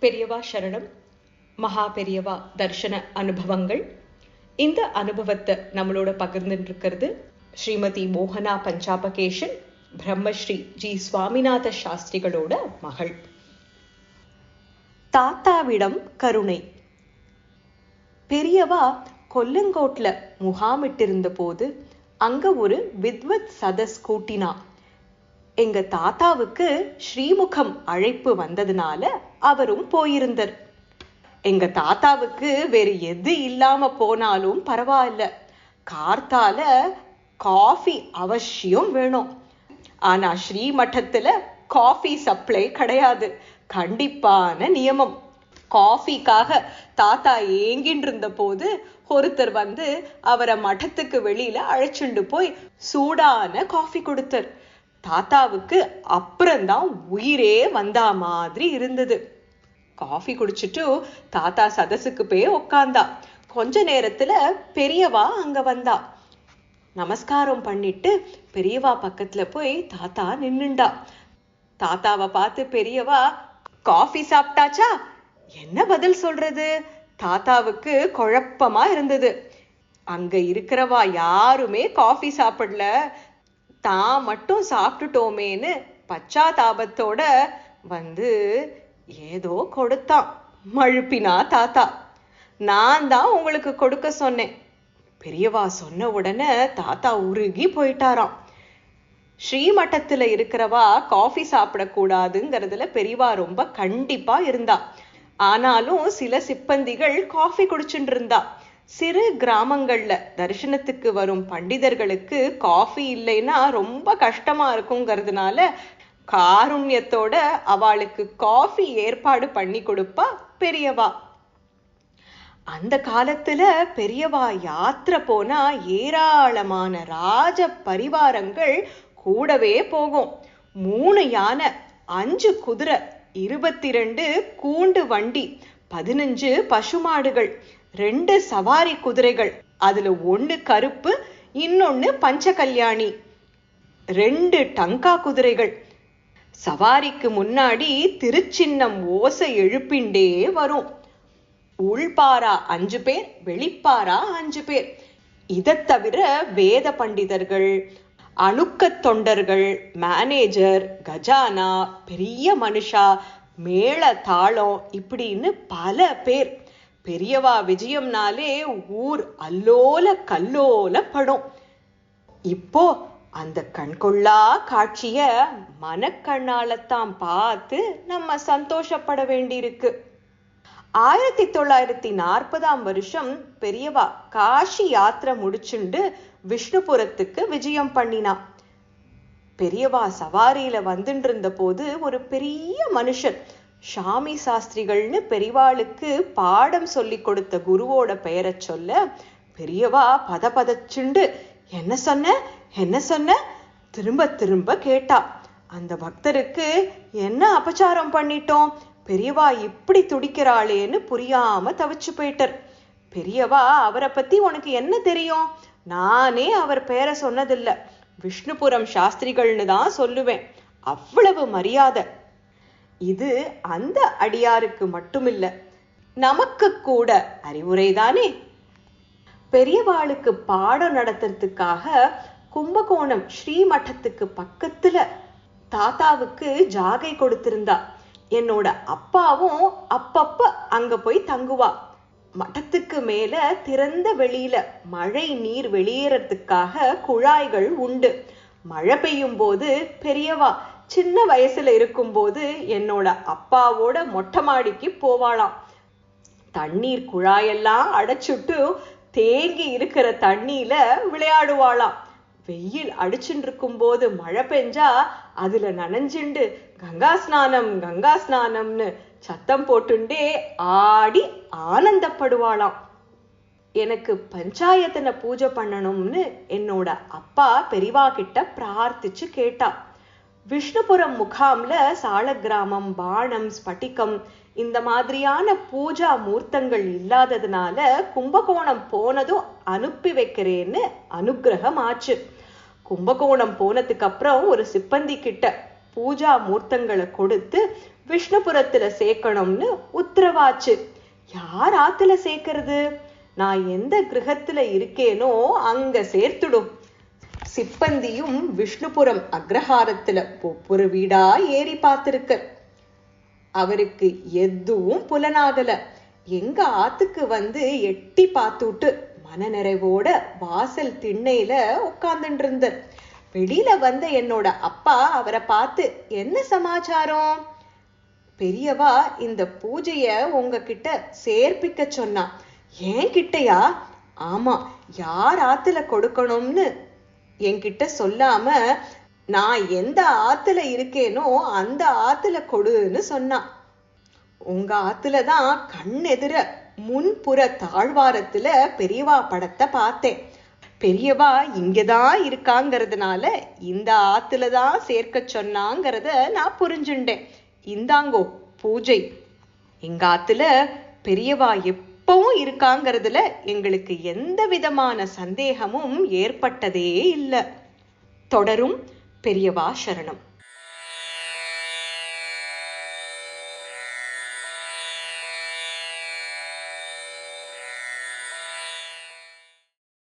பெரியவா சரணம் மகா பெரியவா தர்ஷன அனுபவங்கள். இந்த அனுபவத்தை நம்மளோட பகிர்ந்துட்டு இருக்கிறது ஸ்ரீமதி மோகனா பஞ்சாபகேஷன் பிரம்மஸ்ரீ ஜி சுவாமிநாத சாஸ்திரிகளோட மகள். தாத்தாவிடம் கருணை. பெரியவா கொல்லங்கோட்ல முகாமிட்டிருந்த போது அங்க ஒரு வித்வத் சதஸ் கூட்டினா எங்க தாத்தாவுக்கு ஸ்ரீமுகம் அழைப்பு வந்ததுனால அவரும் போயிருந்தார். எங்க தாத்தாவுக்கு வேறு எது இல்லாம போனாலும் பரவாயில்ல. கார்த்தால காஃபி அவசியம் வேணும். ஆனா ஸ்ரீமட்டத்துல காஃபி சப்ளை கிடையாது. கண்டிப்பான நியமம். காஃபிக்காக தாத்தா ஏங்கின்னு இருந்த போது ஒருத்தர் வந்து அவரை மட்டத்துக்கு வெளியில அழைச்சுண்டு போய் சூடான காஃபி கொடுத்தார். தாத்தாவுக்கு அப்புறம்தான் உயிரே வந்தா மாதிரி இருந்தது. காஃபி குடிச்சிட்டு தாத்தா சதசுக்கு போய் உக்காந்தா. கொஞ்ச நேரத்துல பெரியவா அங்க வந்தா. நமஸ்காரம் பண்ணிட்டு பெரியவா பக்கத்துல போய் தாத்தா நின்னுண்டா. தாத்தாவை பார்த்து பெரியவா காஃபி சாப்பிட்டாச்சா? என்ன பதில் சொல்றது? தாத்தாவுக்கு குழப்பமா இருந்தது. அங்க இருக்கிறவா யாருமே காஃபி சாப்பிடல. தான் மட்டும் சாப்பிட்டுட்டோமேன்னு பச்சாதாபத்தோட வந்து ஏதோ கொடுத்தான். மழுப்பினா தாத்தா. நான் தான் உங்களுக்கு கொடுக்க சொன்னேன். பெரியவா சொன்ன உடனே தாத்தா உருகி போயிட்டாராம். ஸ்ரீமட்டத்துல இருக்கிறவா காஃபி சாப்பிடக்கூடாதுங்கிறதுல பெரியவா ரொம்ப கண்டிப்பா இருந்தா. ஆனாலும் சில சிப்பந்திகள் காஃபி குடிச்சுட்டு இருந்தா. சிறு கிராமங்கள்ல தரிசனத்துக்கு வரும் பண்டிதர்களுக்கு காஃபி இல்லைன்னா ரொம்ப கஷ்டமா இருக்குங்கிறதுனால காருண்யத்தோட அவளுக்கு காஃபி ஏற்பாடு பண்ணி கொடுப்பா பெரியவா. அந்த காலத்துல பெரியவா யாத்திரை போனா ஏராளமான ராஜ பரிவாரங்கள் கூடவே போகும். மூணு யானை அஞ்சு குதிரை இருபத்தி ரெண்டு கூண்டு வண்டி பதினஞ்சு பசுமாடுகள் ரெண்டு சவாரி குதிரைகள் அதுல ஒண்ணு கருப்பு இன்னொன்னு பஞ்ச கல்யாணி ரெண்டு டங்கா குதிரைகள். சவாரிக்கு முன்னாடி திருச்சின்னம் ஓசை எழுப்பிண்டே வரும். உள்பாரா அஞ்சு பேர் வெளிப்பாரா அஞ்சு பேர். இதை தவிர வேத பண்டிதர்கள் அணுக்கத் தொண்டர்கள் மேனேஜர் கஜானா பெரிய மனுஷா மேள தாளம் இப்படின்னு பல பேர். பெரியவா விஜயம்னாலே ஊர் அல்லோல கல்லோல படும் இப்போ அந்த கண்கொள்ளா காட்சிய மனக்கண்ணாலத்தான் பார்த்து நம்ம சந்தோஷப்பட வேண்டியிருக்கு. ஆயிரத்தி தொள்ளாயிரத்தி நாற்பதாம் வருஷம் பெரியவா காஷி யாத்திரை முடிச்சுண்டு விஷ்ணுபுரத்துக்கு விஜயம் பண்ணினா பெரியவா சவாரியில வந்துட்டு இருந்த போது ஒரு பெரிய மனுஷன் ஷாமி சாஸ்திரிகள்னு பெரியவாளுக்கு பாடம் சொல்லி கொடுத்த குருவோட பெயரை சொல்ல பெரியவா பத பதச்சுண்டு என்ன சொன்ன? என்ன சொன்ன? திரும்ப திரும்ப கேட்டா. அந்த பக்தருக்கு என்ன அபச்சாரம் பண்ணிட்டோம்? பெரியவா இப்படி துடிக்கிறாளேன்னு புரியாம தவிச்சு போயிட்டார். பெரியவா அவரை பத்தி உனக்கு என்ன தெரியும்? நானே அவர் பெயரை சொன்னதில்லை. விஷ்ணுபுரம் சாஸ்திரிகள்னு தான் சொல்லுவேன். அவ்வளவு மரியாதை. இது அந்த அடியாருக்கு மட்டுமில்ல நமக்கு கூட அறிவுரைதானே? பெரியவாளுக்கு பாடம் நடத்துறதுக்காக கும்பகோணம் ஸ்ரீமட்டத்துக்கு பக்கத்துல தாத்தாவுக்கு ஜாகை கொடுத்திருந்தா. என்னோட அப்பாவும் அப்பப்ப அங்க போய் தங்குவா. மட்டத்துக்கு மேல திறந்த வெளியில மழை நீர் வெளியேறதுக்காக குழாய்கள் உண்டு. மழை பெய்யும் போது பெரியவா சின்ன வயசுல இருக்கும்போது என்னோட அப்பாவோட மொட்டை மாடிக்கு போவாளாம். தண்ணீர் குழாயெல்லாம் அடைச்சுட்டு தேங்கி இருக்கிற தண்ணியில விளையாடுவாளாம். வெயில் அடிச்சுட்டு இருக்கும்போது மழை பெஞ்சா அதுல நனைஞ்சுண்டு கங்கா ஸ்நானம் கங்கா ஸ்நானம்னு சத்தம் போட்டுண்டே ஆடி ஆனந்தப்படுவாளாம். எனக்கு பஞ்சாயத்தனை பூஜை பண்ணணும்னு என்னோட அப்பா பெரியவா கிட்ட பிரார்த்திச்சு கேட்டா விஷ்ணுபுரம் முகாம்ல சால கிராமம் பானம் ஸ்பட்டிகம் இந்த மாதிரியான பூஜா மூர்த்தங்கள் இல்லாததுனால கும்பகோணம் போனதும் அனுப்பி வைக்கிறேன்னு அனுக்கிரகம் ஆச்சு கும்பகோணம் போனதுக்கு அப்புறம் ஒரு சிப்பந்தி கிட்ட பூஜா மூர்த்தங்களை கொடுத்து விஷ்ணுபுரத்துல சேர்க்கணும்னு உத்தரவாச்சு. யார் ஆத்துல சேர்க்கறது? நான் எந்த கிரகத்துல இருக்கேனோ அங்க சேர்த்துடும். சிப்பந்தியும் விஷ்ணுபுரம் அக்ரஹாரத்துல ஒவ்வொரு வீடா ஏறி பார்த்திருக்க. அவருக்கு எதுவும் புலனாகல. எங்க ஆத்துக்கு வந்து எட்டி பார்த்துட்டு மனநிறைவோட வாசல் திண்ணையில உட்கார்ந்துட்டு இருந்தார் வெளியில வந்த என்னோட அப்பா அவரை பார்த்து என்ன சமாச்சாரம்? பெரியவா இந்த பூஜைய உங்ககிட்ட சேர்ப்பிக்க சொன்னா ஏன் கிட்டயா? ஆமா யார் ஆத்துல கொடுக்கணும்னு என்கிட்ட சொல்லாம நான் எந்த ஆத்துல இருக்கேனோ அந்த ஆத்துல கொடுன்னு சொன்னான். உங்க ஆத்துல தான் கண் எதிர முன்புற தாழ்வாரத்துல பெரியவா படத்தை பார்த்தேன். பெரியவா இங்கதான் இருக்காங்கிறதுனால இந்த ஆத்துல தான் சேர்க்க சொன்னாங்கிறத நான் புரிஞ்சுண்டேன். இந்தாங்கோ பூஜை. எங்க ஆத்துல பெரியவா இப்பவும் இருக்காங்கிறதுல எங்களுக்கு எந்த விதமான சந்தேகமும் ஏற்பட்டதே இல்லை. தொடரும் பெரியவா சரணம்.